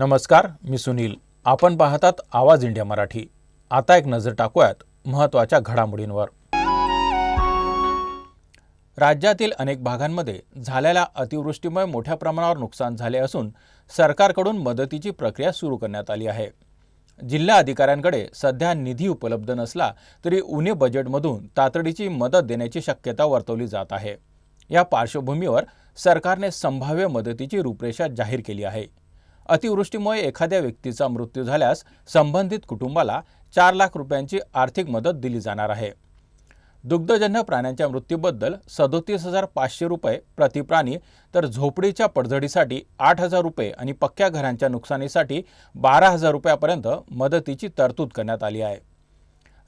नमस्कार मी सुनील. आपण पाहतात आवाज इंडिया मराठी. आता एक नजर टाकूयात महत्त्वाच्या घडामोडींवर. राज्यातील अनेक भागांमध्ये झालेल्या अतिवृष्टीमुळे मोठ्या प्रमाणावर नुकसान झाले असून सरकारकडून मदतीची प्रक्रिया सुरू करण्यात आली आहे. जिल्हा अधिकाऱ्यांकडे सध्या निधी उपलब्ध नसला तरी उणे बजेटमधून तातडीची मदत देण्याची शक्यता वर्तवली जात आहे. या पार्श्वभूमीवर सरकारने संभाव्य मदतीची रूपरेषा जाहीर केली आहे. अतिवृष्टीमुळे एखाद्या व्यक्तीचा मृत्यू झाल्यास संबंधित कुटुंबाला चार लाख रुपयांची आर्थिक मदत दिली जाणार आहे. दुग्धजन्य प्राण्यांच्या मृत्यूबद्दल सदोतीस हजार पाचशे रुपये प्रतिप्राणी तर झोपडीच्या पडझडीसाठी आठ हजार रुपये आणि पक्क्या घरांच्या नुकसानीसाठी बारा हजार रुपयापर्यंत मदतीची तरतूद करण्यात आली आहे.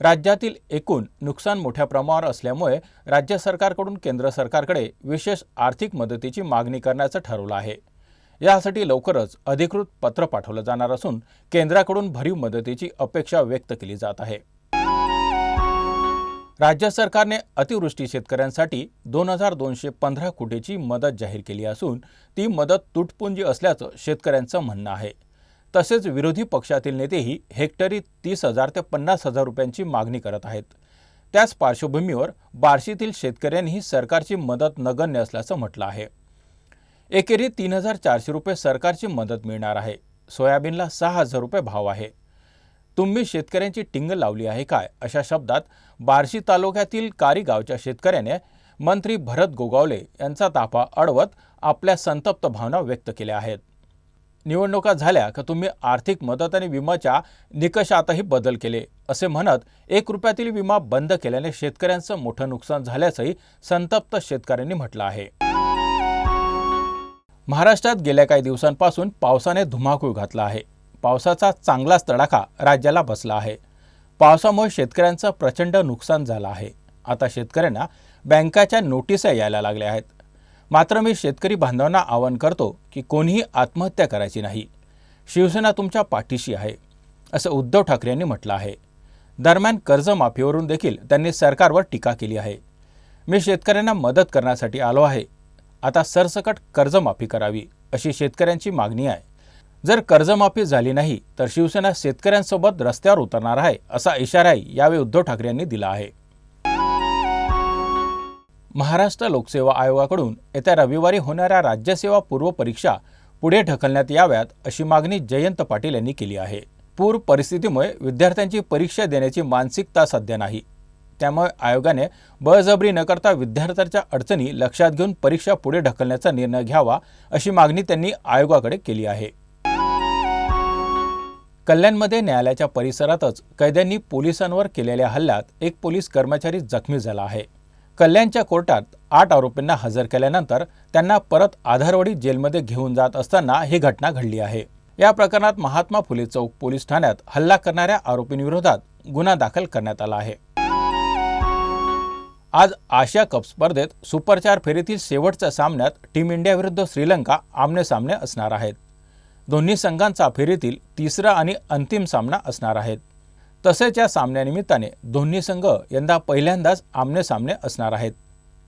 राज्यातील एकूण नुकसान मोठ्या प्रमाणावर असल्यामुळे राज्य सरकारकडून केंद्र सरकारकडे विशेष आर्थिक मदतीची मागणी करण्याचं ठरवलं आहे. यासाठी लवकरच अधिकृत पत्र पाठवलं जाणार असून केंद्राकडून भरीव मदतीची अपेक्षा व्यक्त केली जात आहे. राज्य सरकारने अतिवृष्टी शेतकऱ्यांसाठी दोन हजार दोनशे पंधरा कोटीची मदत जाहीर केली असून ती मदत तुटपुंजी असल्याचं शेतकऱ्यांचं म्हणणं आहे. तसेच विरोधी पक्षातील नेतेही हेक्टरी तीस हजार ते पन्नास हजार रुपयांची मागणी करत आहेत. त्याच पार्श्वभूमीवर बार्शीतील शेतकऱ्यांनीही सरकारची मदत नगण्य असल्याचं म्हटलं आहे. एकेरी तीन हजार चारशे रुपये सरकारची मदत मिळणार आहे. सोयाबीनला सहा हजार रुपये भाव आहे. तुम्ही शेतकऱ्यांची टिंग लावली आहे काय? अशा शब्दात बार्शी तालुक्यातील कारी गावच्या शेतकऱ्याने मंत्री भरत गोगावले यांचा ताफा अडवत आपल्या संतप्त भावना व्यक्त केल्या आहेत. निवडणुका झाल्या का तुम्ही आर्थिक मदत आणि विम्याच्या निकषातही बदल केले? असे म्हणत एक रुपयातील विमा बंद केल्याने शेतकऱ्यांचं मोठं नुकसान झाल्याचंही संतप्त शेतकऱ्यांनी म्हटलं आहे. महाराष्ट्रात गेल्या काही दिवसांपासून पावसाने धुमाकूळ घातला आहे. पावसाचा चांगलाच तडाखा राज्याला बसला आहे. पावसामुळे शेतकऱ्यांचं प्रचंड नुकसान झालं आहे. आता शेतकऱ्यांना बँकाच्या नोटिसा यायला लागल्या आहेत. मात्र मी शेतकरी बांधवांना आवाहन करतो की कोणीही आत्महत्या करायची नाही. शिवसेना तुमच्या पाठीशी आहे असं उद्धव ठाकरे यांनी म्हटलं आहे. दरम्यान कर्जमाफीवरून देखील त्यांनी सरकारवर टीका केली आहे. मी शेतकऱ्यांना मदत करण्यासाठी आलो आहे. आता सरसकट कर्जमाफी करावी अशी शेतकऱ्यांची मागणी आहे. जर कर्जमाफी झाली नाही तर शिवसेना शेतकऱ्यांसोबत रस्त्यावर उतरणार आहे असा इशाराही यावेळी उद्धव ठाकरे यांनी दिला आहे. महाराष्ट्र लोकसेवा आयोगाकडून येत्या रविवारी होणाऱ्या राज्यसेवा पूर्व परीक्षा पुढे ढकलण्यात याव्यात अशी मागणी जयंत पाटील यांनी केली आहे. पूर परिस्थितीमुळे विद्यार्थ्यांची परीक्षा देण्याची मानसिकता सध्या नाही. त्यामुळे आयोगाने बळजबरी न करता विद्यार्थ्यांच्या अडचणी लक्षात घेऊन परीक्षा पुढे ढकलण्याचा निर्णय घ्यावा अशी मागणी त्यांनी आयोगाकडे केली आहे. कल्याणमध्ये न्यायालयाच्या परिसरातच कैद्यांनी पोलिसांवर केलेल्या हल्ल्यात एक पोलीस कर्मचारी जखमी झाला आहे. कल्याणच्या कोर्टात आठ आरोपींना हजर केल्यानंतर त्यांना परत आधारवाडी जेलमध्ये घेऊन जात असताना ही घटना घडली आहे. या प्रकरणात महात्मा फुले चौक पोलीस ठाण्यात हल्ला करणाऱ्या आरोपींविरोधात गुन्हा दाखल करण्यात आला आहे. आज आशिया कप स्पर्धेत सुपर चार फेरीतील शेवटच्या सामन्यात टीम इंडियाविरुद्ध श्रीलंका आमने सामने असणार आहेत. दोन्ही संघांचा फेरीतील तिसरा आणि अंतिम सामना असणार आहेत. तसेच या सामन्यानिमित्ताने दोन्ही संघ यंदा पहिल्यांदाच आमने सामने असणार आहेत.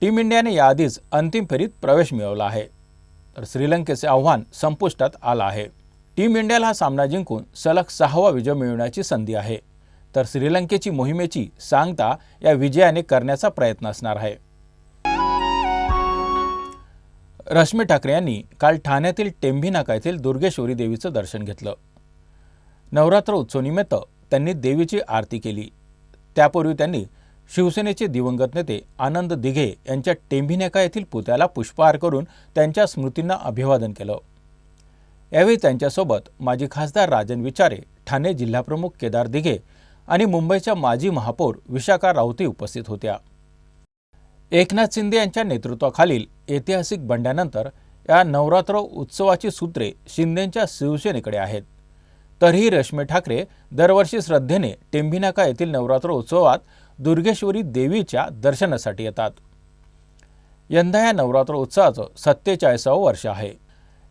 टीम इंडियाने याआधीच अंतिम फेरीत प्रवेश मिळवला आहे. तर श्रीलंकेचे आव्हान संपुष्टात आलं आहे. टीम इंडियाला हा सामना जिंकून सलग सहावा विजय मिळवण्याची संधी आहे. तर श्रीलंकेची मोहिमेची सांगता या विजयाने करण्याचा प्रयत्न असणार आहे. रश्मी ठाकरे यांनी काल ठाण्यातील टेंभी नाका येथील दुर्गेश्वरी देवीचं दर्शन घेतलं. नवरात्र उत्सवानिमित्त त्यांनी देवीची आरती केली. त्यापूर्वी त्यांनी शिवसेनेचे दिवंगत नेते आनंद दिघे यांच्या टेंभीनेका येथील पुतळ्याला पुष्पहार करून त्यांच्या स्मृतींना अभिवादन केलं. यावेळी त्यांच्यासोबत माजी खासदार राजन विचारे ठाणे जिल्हाप्रमुख केदार दिघे आणि मुंबईच्या माजी महापौर विशाखा राऊतही उपस्थित होत्या. एकनाथ शिंदे यांच्या नेतृत्वाखालील ऐतिहासिक बंड्यानंतर या नवरात्र उत्सवाची सूत्रे शिंदेंच्या शिवसेनेकडे आहेत. तरीही रश्मी ठाकरे दरवर्षी श्रद्धेने टेंभिनाका येथील नवरात्र उत्सवात दुर्गेश्वरी देवीच्या दर्शनासाठी येतात. यंदा या नवरात्र उत्सवाचं सत्तेचाळीसावं वर्ष आहे.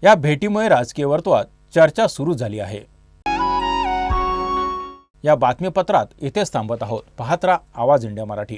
या भेटीमुळे राजकीय वर्तुळात चर्चा सुरू झाली आहे. या बातमीपत्रात इथेच थांबत आहोत. पाहत राहा आवाज इंडिया मराठी.